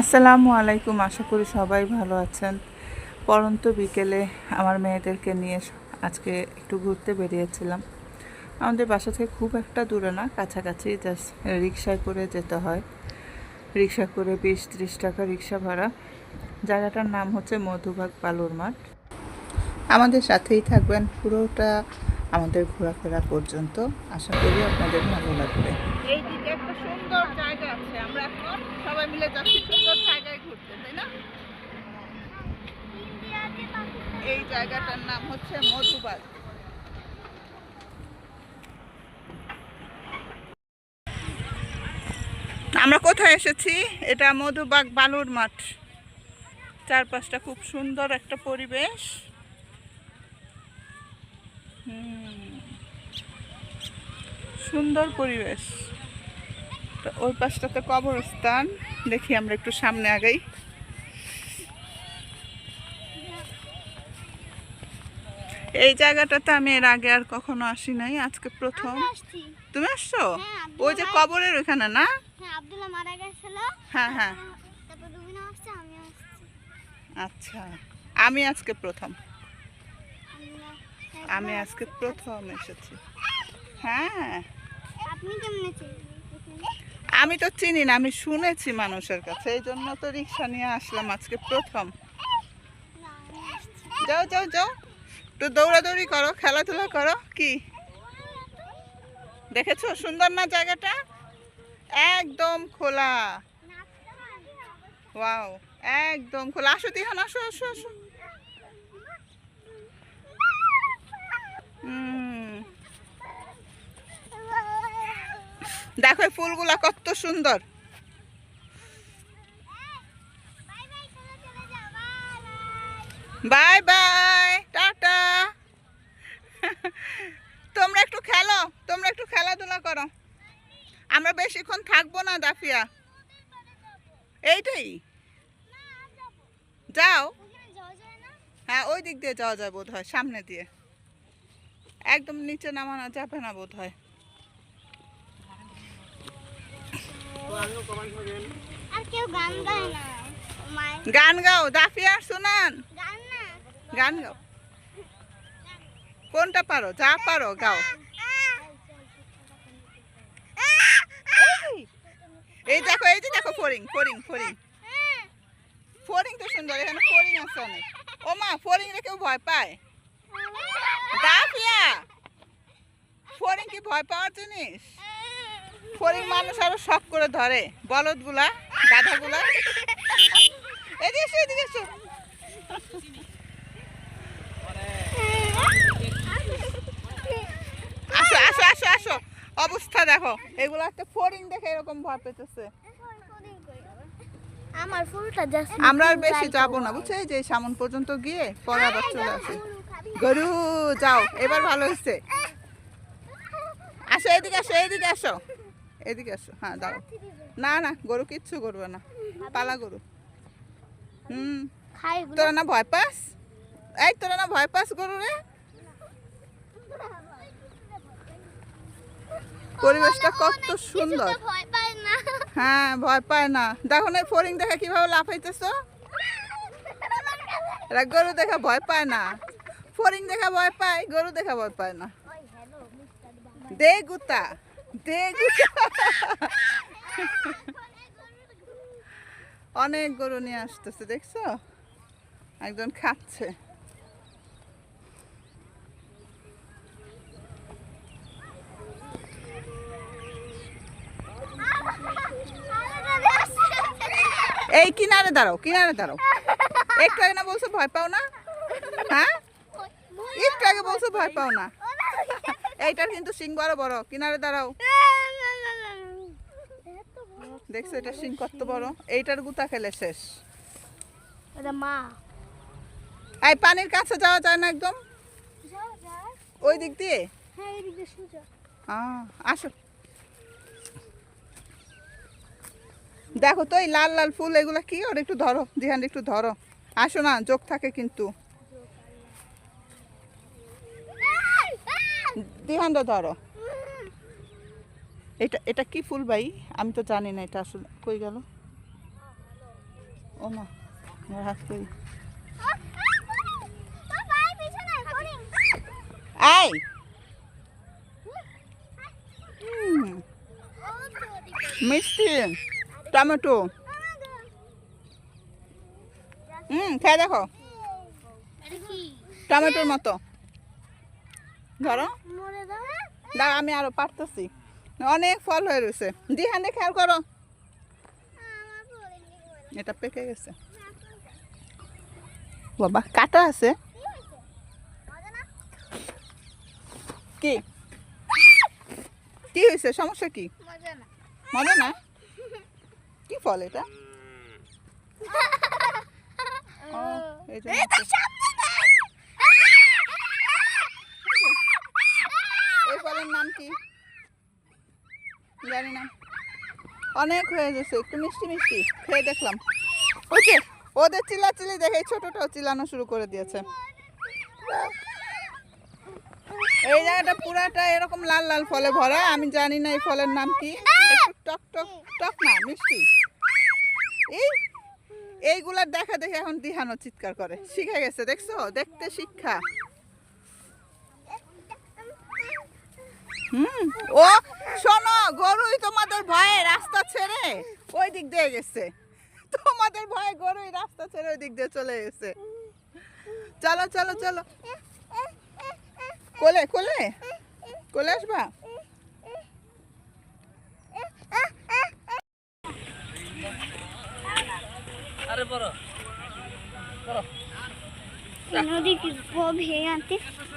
আসসালামু আলাইকুম, আশা করি সবাই ভালো আছেন। পরন্ত বিকেলে আমার মেয়েদেরকে নিয়ে আজকে একটু ঘুরতে বেরিয়েছিলাম। আমাদের বাসা থেকে খুব একটা দূরে না, কাছাকাছি জাস্ট রিক্সায় করে যেতে হয়। রিক্সা করে বিশ ত্রিশ টাকা রিক্সা ভাড়া। জায়গাটার নাম হচ্ছে মধুবাগ বালুর মাঠ। আমাদের সাথেই থাকবেন পুরোটা আমাদের ঘোরাফেরা পর্যন্ত। আশা করি আপনাদের ভালো লাগবে। একটা সুন্দর জায়গা। সবাই মিলে যাচ্ছি, সুন্দর জায়গায় ঘুরতে, তাই না? এই জায়গাটার নাম হচ্ছে মধুবাগ। আমরা কোথায় এসেছি? এটা মধুবাগ বালুর মাঠ। চারপাশটা খুব সুন্দর একটা পরিবেশ। সুন্দর পরিবেশ। তো ওই পাশটাতে কবরস্থান। দেখি আমরা একটু সামনে আগাই। এই জায়গাটাতে আমি এর আগে আর কখনো আসি নাই আজকে প্রথম। তুমি আসছো? হ্যাঁ, ওই যে কবরের ওখানে না? হ্যাঁ হ্যাঁ হ্যাঁ। আচ্ছা আমি আজকে প্রথম। আমি আজকে প্রথম এসেছি। হ্যাঁ। আপনি কেমনে চিনলেন? আমি তো চিনি না, আমি শুনেছি মানুষের কাছে, এই জন্য তো রিক্সা নিয়ে আসলাম আজকে প্রথম। যাও যাও যাও। একটু দৌড়াদৌড়ি করো, খেলাধুলা করো, কি? দেখেছ সুন্দর না জায়গাটা? একদম খোলা। ওয়াও, একদম খোলা। আসো, দিহান, আসো আসো আসো। দেখো ফুলগুলা কত সুন্দর। Bye bye, tata. তোমরা একটু খেলো, তোমরা একটু খেলাধুলা করো। আমরা বেশিক্ষণ থাকব না, দাফিয়া। এইটাই। যাও? হ্যাঁ ওই দিক দিয়ে যাওয়া যায় বোধ হয় সামনে দিয়ে। একদম নিচে নামানো যাবে না বোধ হয় আর কেউ গান গাও দাফিয়া শোনান গান গাও। কোনটা পারো? যা পারো, গাও। এই দেখো, এই যে দেখো ফরিং ফরিং ফরিং ফরিং তো সুন্দর, এখানে ফরিং আছে অনেক। ও মা ফরিং রে কেউ ভয় পায়? দাফিয়া ফরিং কি ভয় পাওয়ার জিনিস? ফরিং মানুষ আরও শখ করে ধরে। বলদগুলা গাধাগুলা। এদিকে এসো এদিকে এসো। আসো আসো আসো আসো। অবস্থা দেখো এগুলো একটা ফরিং দেখে এরকম ভয় পেতেছে। আমার ফুলটা আমরা আর বেশি যাব না বুঝছ? এই যে সামন পর্যন্ত গিয়ে পরে আবার চলে আসি। গরু যাও এবার ভালো হয়েছে আসো এদিকে আসো এদিকে আসো। এদিকে আসো হ্যাঁ দাঁড়াও। না না গরু কিচ্ছু করবে না। পালা গরু। হুম। তোরা না ভয় পাস? এই তোরা না ভয় পাস গরু রে? পরিবেশটা কত সুন্দর। হ্যাঁ ভয় পায় না। দেখো না এই ফরিং দেখে কীভাবে লাফাইতেছো এরা গরু দেখা ভয় পায় না। ফরিং দেখা ভয় পায় গরু দেখা ভয় পায় না। দে গুতা। দে গুতা অনেক গরু নিয়ে আসতেছে, দেখছ? একজন খাচ্ছে। এই কিনারে দাঁড়াও কিনারে দাঁড়াও। একটু আগে না বলছো ভয় পাও না? হ্যাঁ? একটু আগে বলছো ভয় পাও না? এইটার কিন্তু সিং বড় বড়, কিনারে দাঁড়াও। দেখছ এটা সিং কত বড়? এইটার গুতা খেলে শেষ। মা। এই পানির কাছে যাওয়া যায় না একদম? ওই দিক দিয়ে? হ্যাঁ আসো। দেখো তো এই লাল লাল ফুল এগুলো কি? ওর একটু ধরো জিহান একটু ধরো। আসো না চোখ থাকে কিন্তু। দিহানটা ধরো। এটা এটা কি ফুল ভাই? আমি তো জানি না এটা আসলে। কই গেল? ও মা আমার হাত কই? মিষ্টি, টমেটো। হুম, খেয়ে দেখো। টমেটোর মতো। ধরো। দাঁড়া আমি আরও পারতেছি। অনেক ফল হয়ে রয়েছে। দিহানে খেয়াল করো। এটা পেকে গেছে। বাবা কাটা আছে। কি? হয়েছে মজা না কি কি হয়েছে? সমস্যা কি? মজা না? কি ফল এটা? এই হচ্ছে। এই ফলের নাম কি জানি না অনেক হয়ে গেছে। একটু মিষ্টি মিষ্টি খেয়ে দেখলাম। যে, ওদের চিল্লাচিল্লি দেখে ছোটটাও চিলানো শুরু করে দিয়েছে। এই জায়গাটা পুরাটা এরকম লাল লাল ফলে ভরা, আমি জানি না এই ফলের নাম কি। টক টক টক না, মিষ্টি। এই এইগুলার দেখা দেখে এখন দিহানো চিৎকার করে। শিখে গেছে, দেখছ? দেখতে শিক্ষা। হুম ও শোনো গরুই তোমাদের ভয়ে রাস্তা ছেড়ে ওই দিক দিয়ে গেছে। তোমাদের ভয়ে গরুই রাস্তা ছেড়ে ওই দিক দিয়ে চলে গেছে। চলো চলো চলো। কোলে কোলে? কোলে আসবা? নদী কি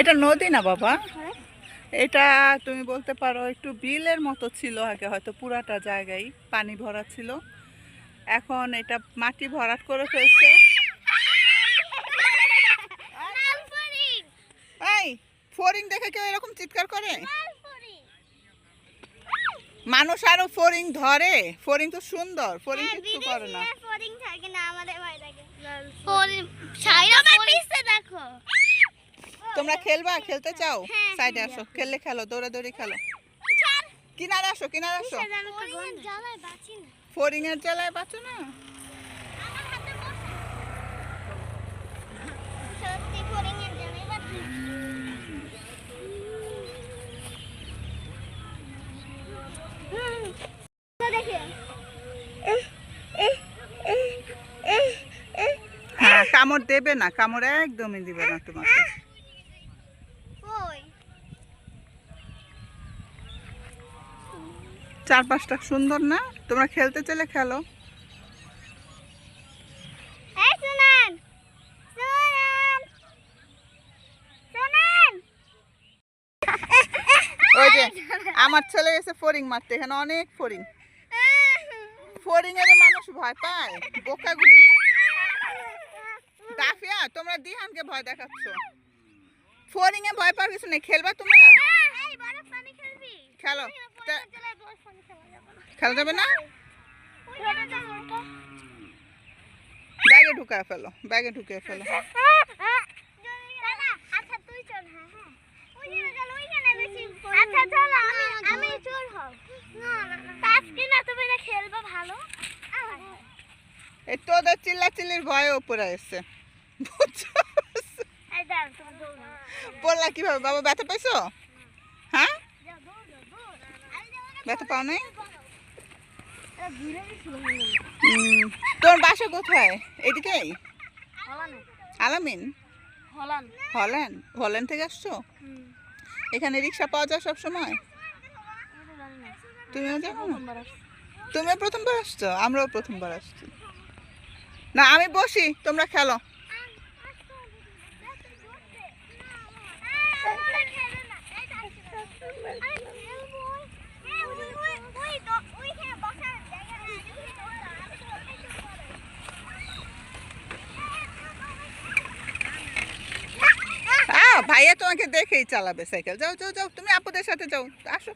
এটা নদী না বাবা? এটা তুমি বলতে পারো একটু বিলের মতো ছিল আগে হয়তো পুরাটা জায়গায় পানি ভরা ছিল। এখন এটা মাটি ভরাট করে ফেলছে। এই ফরিং দেখে কেউ এরকম চিৎকার করে? মানুষ আরও ফরিং ধরে। ফরিং তো সুন্দর ফরিং হ্যাঁ, কিছু করে না। ফড়িং থাকে না আমাদের ভয় লাগে। ফড়িং ছাইরা দেখো। তোমরা খেলবা? খেলতে চাও? হ্যাঁ, সাইডে আসো খেললে খেলো দৌড়াদৌড়ি খেলো। কিনারে আসো কিনারে আসো। ফরিং এর জ্বালায় বাঁচো না। হ্যাঁ কামড় দেবে না কামড় একদমই দিবে না তোমাকে। চারপাশটা সুন্দর না? তোমরা খেলতে চলে খেলো। ওই যে আমার ছেলে গেছে ফরিং মারতে এখানে অনেক ফরিং ফরিং এর মানুষ ভয় পায় বোকাগুলি। ডাফিয়া তোমরা দিহানকে ভয় দেখাচ্ছ। ফরিং এ ভয় পাওয়ার কিছু নেই খেলবা তোমরা এই বড় পানি খেলবি খেলো? খেলা যাবে না? ব্যাগে ঢুকায় ফেলো ব্যাগে ঢুকিয়ে ফেলো। দাদা আচ্ছা তুই চল হ্যাঁ হ্যাঁ। ওইখানে চল ওইখানে বেশি। আচ্ছা চল আমি আমি চল হব। না না আজকে না তুমি না খেলবে ভালো? এই তোদের চিল্লা চিল্লির ভয়ে উপরে এসছে। বললা কীভাবে? বাবা ব্যথা পাইছো হ্যাঁ যাও দৌড়ো দৌড়ো আরে যাও না ব্যথা পাও নাই? তোর বাসা কোথায়? হলানে। আলামিন? হলান। হল্যান্ড হল্যান্ড থেকে আসছো? এখানে রিক্সা পাওয়া যায় সব সময় ওটা জানি না। তুমিও যাব। তুমিও প্রথমবার আসছো? আমরাও প্রথমবার আসছি। না আমি বসি তোমরা খেলো। তোমাকে দেখেই চালাবে সাইকেল। যাও যাও যাও তুমি আপুদের সাথে যাও আসো।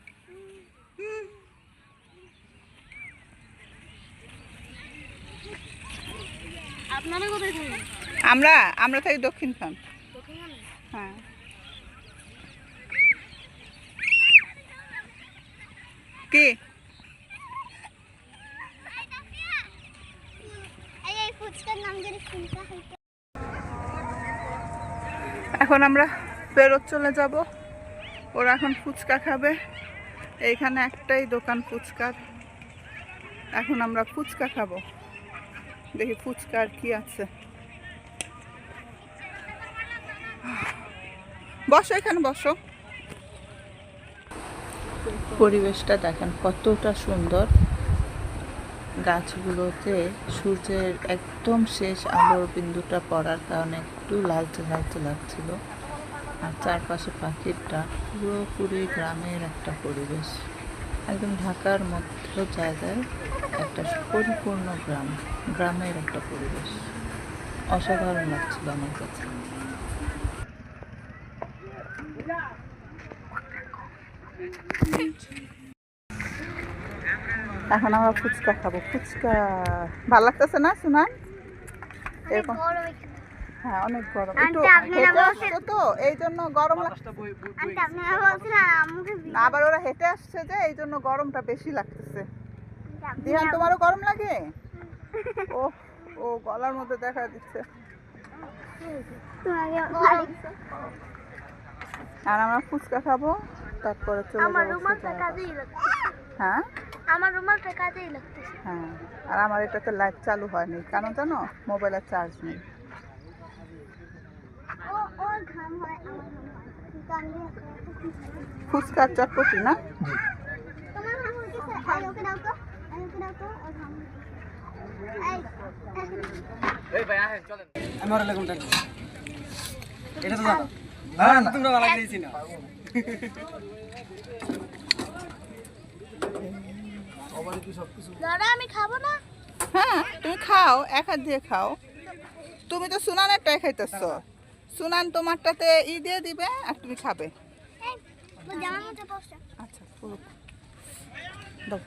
আমরা আমরা থাকি দক্ষিণ খান হ্যাঁ। কি? এখন আমরা ফেরত চলে যাব। ওরা এখন ফুচকা খাবে। এইখানে একটাই দোকান ফুচকার। এখন আমরা ফুচকা খাব। দেখি ফুচকার কি আছে। বসো, এখানে বসো। পরিবেশটা দেখেন কতটা সুন্দর। গাছগুলোতে সূর্যের একদম শেষ আলোর বিন্দুটা পড়ার কারণে একটু লালচে লালচে লাগছিল। আর চারপাশে পাখিরটা পুরোপুরি গ্রামের একটা পরিবেশ। একদম ঢাকার মধ্য জায়গায় একটা পরিপূর্ণ গ্রাম গ্রামের একটা পরিবেশ। অসাধারণ লাগছিল আমার কাছে। এখন আমরা ফুচকা খাব। ফুচকা ভালো লাগতেছে না শুনান এরকম হ্যাঁ অনেক গরম। একটু হেঁটে তো এই জন্য গরম আবার ওরা হেঁটে আসছে যে এই জন্য গরমটা বেশি লাগতেছে। দিহান তোমারও গরম লাগে? ও ও গলার মধ্যে দেখা দিচ্ছে। আর আমরা ফুচকা খাব তারপরে চলে আমার যাব রুমালটা কাজেই হ্যাঁ? আমার রুমালটা কাজেই লাগতেছে। হ্যাঁ আর আমার এটাতে লাইট চালু হয়নি কেন জানো মোবাইলের চার্জ নেই। এটা তো না তোমরা না। আমি খাব না? হ্যাঁ তুমি খাও এক হাত দিয়ে খাও। তুমি তো সুনানেরটাই খাইতেছ। সুনান তোমারটাতে ই দিয়ে দিবে আর তুমি খাবে। আচ্ছা দাও।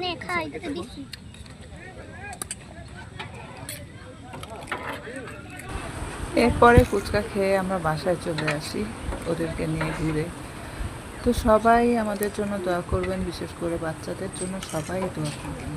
নে খা এটাতে দিছি এরপরে ফুচকা খেয়ে আমরা বাসায় চলে আসি ওদেরকে নিয়ে ঘুরে। তো সবাই আমাদের জন্য দোয়া করবেন বিশেষ করে বাচ্চাদের জন্য সবাই দোয়া করবেন।